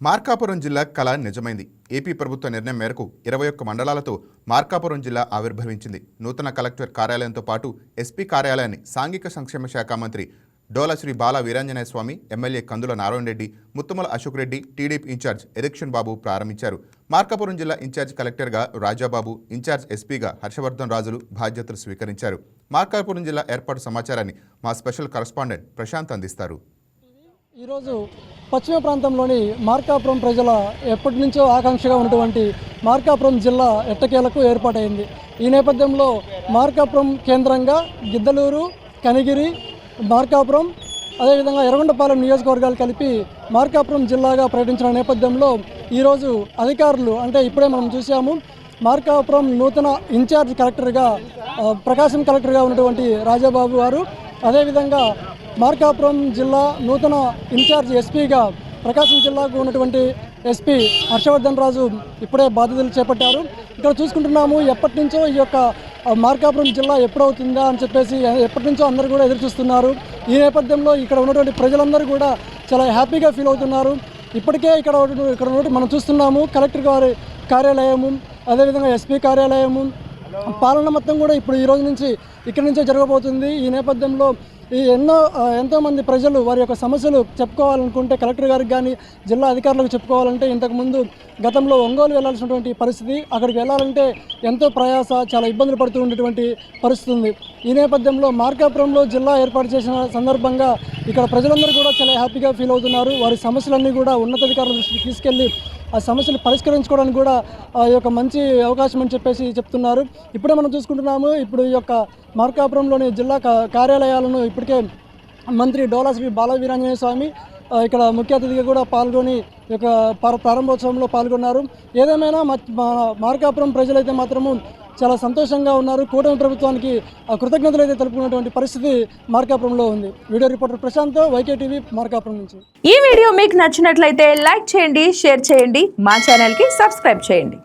మార్కాపురం జిల్లా కళ నిజమైంది. ఏపీ ప్రభుత్వ నిర్ణయం మేరకు ఇరవై ఒక్క మండలాలతో మార్కాపురం జిల్లా ఆవిర్భవించింది. నూతన కలెక్టర్ కార్యాలయంతో పాటు ఎస్పీ కార్యాలయాన్ని సాంఘిక సంక్షేమ శాఖ మంత్రి Dolasri Bala Veeranjaneya Swamy MLA Kandula Narayana Reddy Muthumula Ashok Reddy TDP incharge election Babu ప్రారంభించారు. మార్కాపురం జిల్లా ఇన్ఛార్జ్ కలెక్టర్గా రాజాబాబు ఇన్ఛార్జ్ ఎస్పీగా హర్షవర్ధన్ రాజులు బాధ్యతలు స్వీకరించారు. మార్కాపురం జిల్లా ఏర్పాటు సమాచారాన్ని మా స్పెషల్ కరస్పాండెంట్ ప్రశాంత్ అందిస్తారు. ఈరోజు పశ్చిమ ప్రాంతంలోని మార్కాపురం ప్రజల ఎప్పటి నుంచో ఆకాంక్షగా ఉన్నటువంటి మార్కాపురం జిల్లా ఎట్టకేలకు ఏర్పాటైంది. ఈ నేపథ్యంలో మార్కాపురం కేంద్రంగా గిద్దలూరు కనిగిరి మార్కాపురం అదేవిధంగా ఎర్రగొండపాలెం నియోజకవర్గాలు కలిపి మార్కాపురం జిల్లాగా ప్రకటించిన నేపథ్యంలో ఈరోజు అధికారులు అంటే ఇప్పుడే మనం చూసాము మార్కాపురం నూతన ఇన్ఛార్జ్ కలెక్టర్గా ప్రకాశం కలెక్టర్గా ఉన్నటువంటి రాజాబాబు గారు అదేవిధంగా మార్కాపురం జిల్లా నూతన ఇన్ఛార్జ్ ఎస్పీగా ప్రకాశం జిల్లాకు ఉన్నటువంటి ఎస్పీ హర్షవర్ధన్ రాజు ఇప్పుడే బాధ్యతలు చేపట్టారు. ఇక్కడ చూసుకుంటున్నాము ఎప్పటి నుంచో ఈ యొక్క మార్కాపురం జిల్లా ఎప్పుడవుతుందా అని చెప్పేసి ఎప్పటి నుంచో అందరూ కూడా ఎదురు చూస్తున్నారు. ఈ నేపథ్యంలో ఇక్కడ ఉన్నటువంటి ప్రజలందరూ కూడా చాలా హ్యాపీగా ఫీల్ అవుతున్నారు. ఇప్పటికే ఇక్కడ ఇక్కడ ఉన్నటువంటి మనం చూస్తున్నాము కలెక్టర్ గారి కార్యాలయము అదేవిధంగా ఎస్పీ కార్యాలయము పాలన మొత్తం కూడా ఇప్పుడు ఈ రోజు నుంచి ఇక్కడి నుంచే జరగబోతుంది. ఈ నేపథ్యంలో ఈ ఎన్నో ఎంతోమంది ప్రజలు వారి యొక్క సమస్యలు చెప్పుకోవాలనుకుంటే కలెక్టర్ గారికి కానీ జిల్లా అధికారులకు చెప్పుకోవాలంటే ఇంతకుముందు గతంలో ఒంగోలు వెళ్ళాల్సినటువంటి పరిస్థితి అక్కడికి వెళ్ళాలంటే ఎంతో ప్రయాస చాలా ఇబ్బందులు పడుతూ ఉండేటువంటి పరిస్థితి ఉంది. ఈ నేపథ్యంలో మార్కాపురంలో జిల్లా ఏర్పాటు చేసిన సందర్భంగా ఇక్కడ ప్రజలందరూ కూడా చాలా హ్యాపీగా ఫీల్ అవుతున్నారు. వారి సమస్యలన్నీ కూడా ఉన్నతాధికారుల దృష్టికి తీసుకెళ్ళి ఆ సమస్యలు పరిష్కరించుకోవడానికి కూడా ఆ యొక్క మంచి అవకాశం అని చెప్పేసి చెప్తున్నారు. ఇప్పుడే మనం చూసుకుంటున్నాము ఇప్పుడు ఈ యొక్క మార్కాపురంలోని జిల్లా కార్యాలయాలను ఇప్పటికే మంత్రి డోలా శ్రీ బాలవీరాంజనేయ స్వామి ఇక్కడ ముఖ్య అతిథిగా కూడా పాల్గొని యొక్క ప్రారంభోత్సవంలో పాల్గొన్నారు. ఏదేమైనా మార్కాపురం ప్రజలైతే మాత్రము చాలా సంతోషంగా ఉన్నారు. కూటమి ప్రభుత్వానికి కృతజ్ఞతలు అయితే తెలుపుకున్నటువంటి పరిస్థితి మార్కాపురంలో ఉంది. Video reporter Prashant YK TV Markapuram నుంచి. ఈ వీడియో మీకు నచ్చినట్లయితే లైక్ చేయండి షేర్ చేయండి. మా ఛానల్కి సబ్స్క్రైబ్ చేయండి.